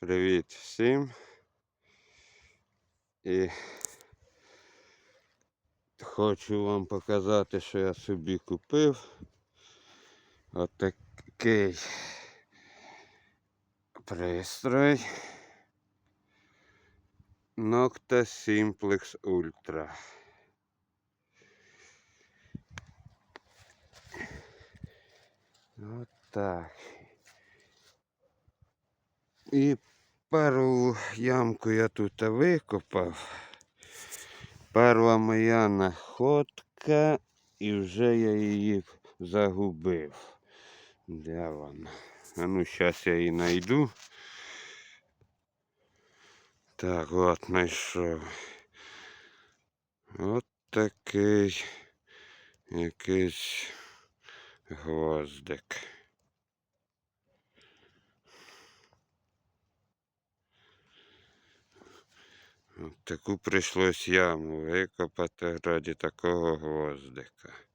Привіт всім. І хочу вам показати, що я собі купив. Отакий пристрой. Nocta Simplex Ultra. От так. І першу ямку я тут викопав. Перша моя находка, і вже я її загубив. Де вона? А ну, зараз я її знайду. Так, от знайшов. От такий якийсь гвоздик. Таку прийшлось яму викопати раді такого гвоздика.